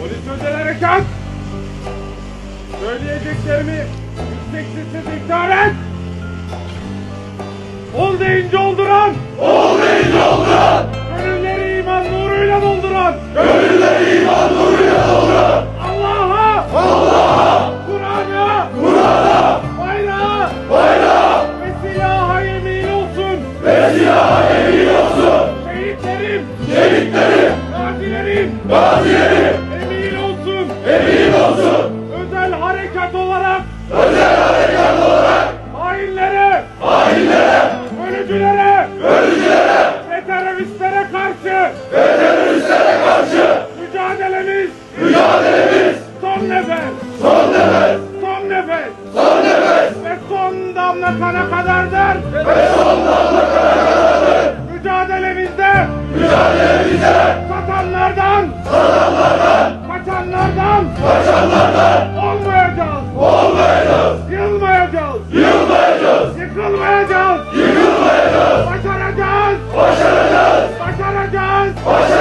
Polis özel harekat! Söyleyeceklerimi yüksek sesle tekrar et! Ol deyince olduran! Ol deyince olduran, Gönülleri iman nuruyla dolduran! gönülleri iman nuruyla dolduran, Allah'a! Allah'a, Kur'an'a! Kur'an'a, Bayrağa! bayrağa Ve silaha yemin olsun! ve silaha emin olsun. Şehitlerim! Şehitlerim, Gazilerim! gazilerim, harekat olarak. Özel harekat olarak hainlere, hainlere, ölücülere ölücülere ve teröristlere karşı. Ve teröristlere karşı. Mücadelemiz. Mücadelemiz. Son nefes, son nefes, son nefes. Son nefes. Ve son damla kana kadardır. ve son damla kana kadardır. Mücadelemizde. Mücadelemizde. Satanlardan, satanlardan, お